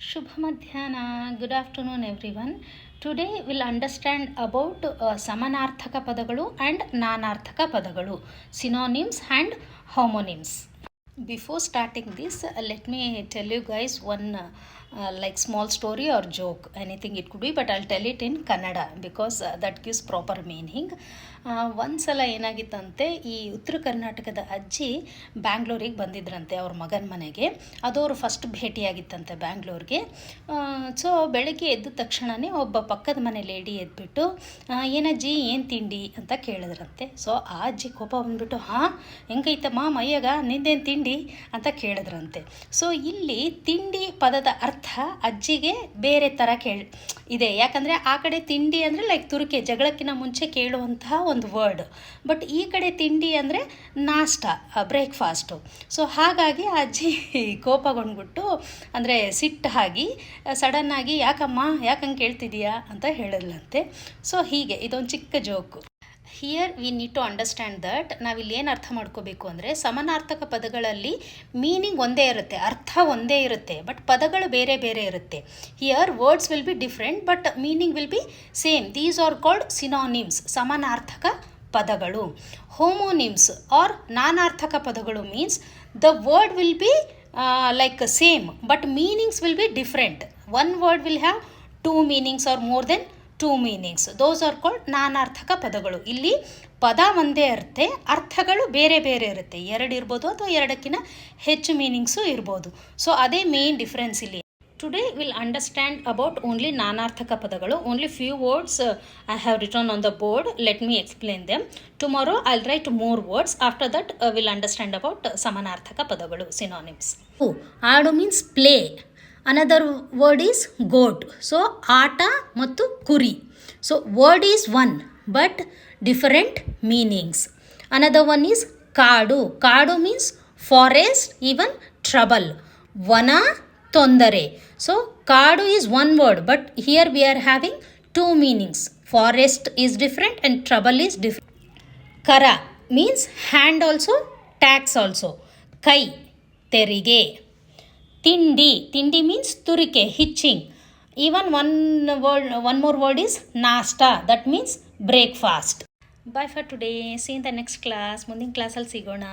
ಶುಭ ಮಧ್ಯಾಹ್ನ good afternoon everyone today will understand about ಸಮನಾರ್ಥಕ ಪದಗಳು and ನಾನಾರ್ಥಕ ಪದಗಳು synonyms and homonyms Before starting this, uh, let me tell you guys one uh, uh, like small story or joke. Anything it could be, but I'll tell it in Kannada because uh, that proper meaning. ಒಂದ್ಸಲ ಏನಾಗಿತ್ತಂತೆ ಈ ಉತ್ತರ ಕರ್ನಾಟಕದ ಅಜ್ಜಿ ಬ್ಯಾಂಗ್ಳೂರಿಗೆ ಬಂದಿದ್ರಂತೆ ಅವ್ರ ಮಗನ ಮನೆಗೆ. ಅದು ಅವರು ಫಸ್ಟ್ ಭೇಟಿಯಾಗಿತ್ತಂತೆ ಬ್ಯಾಂಗ್ಳೂರಿಗೆ ಸೊ ಬೆಳಗ್ಗೆ ಎದ್ದ ತಕ್ಷಣವೇ ಒಬ್ಬ ಪಕ್ಕದ ಮನೆ ಲೇಡಿ ಎದ್ಬಿಟ್ಟು ಏನಜ್ಜಿ ಏನು ತಿಂಡಿ? ಅಂತ ಕೇಳಿದ್ರಂತೆ. ಸೊ ಆ ಅಜ್ಜಿ ಕೋಪ ಬಂದ್ಬಿಟ್ಟು ಹಾಂ ಹೆಂಗೈತಮ್ಮ ಮೈಯಾಗ? ನಿಂದೇನು ತಿಂಡಿ? ಅಂತ ಕೇಳಿದ್ರಂತೆ. ಸೊ ಇಲ್ಲಿ ತಿಂಡಿ ಪದದ ಅರ್ಥ ಅಜ್ಜಿಗೆ ಬೇರೆ ಥರ ಕೇಳಿ, ಇದೆ. ಯಾಕಂದರೆ ಆ ಕಡೆ ತಿಂಡಿ ಅಂದರೆ ಲೈಕ್ ತುರುಕೆ, ಜಗಳಕ್ಕಿಂತ ಮುಂಚೆ ಕೇಳುವಂತಹ ಒಂದು ವರ್ಡ್ ಬಟ್ ಈ ಕಡೆ ತಿಂಡಿ ಅಂದರೆ ನಾಷ್ಟ ಬ್ರೇಕ್ಫಾಸ್ಟು ಸೊ ಹಾಗಾಗಿ ಅಜ್ಜಿ ಕೋಪಗೊಂಡ್ಬಿಟ್ಟು ಅಂದರೆ ಸಿಟ್ಟಾಗಿ ಸಡನ್ನಾಗಿ ಯಾಕಮ್ಮ, ಯಾಕಂಗೆ ಕೇಳ್ತಿದೀಯಾ? ಅಂತ ಹೇಳಲ್ಲಂತೆ ಸೊ ಹೀಗೆ, ಇದೊಂದು ಚಿಕ್ಕ joke here we need to understand that ನಾವಿಲ್ಲಿ ಏನು ಅರ್ಥ ಮಾಡ್ಕೋಬೇಕು ಅಂದರೆ ಸಮಾನಾರ್ಥಕ ಪದಗಳಲ್ಲಿ ಮೀನಿಂಗ್ ಒಂದೇ ಇರುತ್ತೆ, ಅರ್ಥ ಒಂದೇ ಇರುತ್ತೆ ಬಟ್ ಪದಗಳು ಬೇರೆ ಬೇರೆ ಇರುತ್ತೆ. Here words will be different but meaning will be same these are called synonyms ಸಮಾನಾರ್ಥಕ ಪದಗಳು. ಹೋಮೋನಿಮ್ಸ್ ಆರ್ ನಾನಾರ್ಥಕ ಪದಗಳು means the word will be like same but meanings will be different one word will have two meanings or more than two meanings those are called ನಾನಾರ್ಥಕ ಪದಗಳು ಇಲ್ಲಿ ಪದ ಒಂದೇ ಇರುತ್ತೆ, ಅರ್ಥಗಳು ಬೇರೆ ಬೇರೆ ಇರುತ್ತೆ. ಎರಡು ಇರ್ಬೋದು ಅಥವಾ ಎರಡಕ್ಕಿಂತ ಹೆಚ್ಚು ಮೀನಿಂಗ್ಸು ಇರ್ಬೋದು. ಸೊ ಅದೇ ಮೇನ್ ಡಿಫ್ರೆನ್ಸ್ ಇಲ್ಲಿ. Today will understand about only ನಾನಾರ್ಥಕ ಪದಗಳು only few words I have written on the board let me explain them tomorrow I'll write more words after that will understand about ಸಮಾನಾರ್ಥಕ ಪದಗಳು synonyms ಆಡು means play another word is goat so ಆಟ ಮತ್ತು ಕುರಿ so word is one but different meanings another one is ಕಾಡು ಕಾಡು means forest even trouble ವನ ತೊಂದರೆ ಸೊ ಕಾಡು is one word but here we are having two meanings forest is different and trouble is different ಕರ means hand also tax also ಕೈ ತೆರಿಗೆ ತಿಂಡಿ ತಿಂಡಿ means ತುರಿಕೆ itching even one word one more word is ನಾಷ್ಟಾ that means breakfast bye for today see in the next class ಮುಂದಿನ ಕ್ಲಾಸಲ್ಲಿ ಸಿಗೋಣ.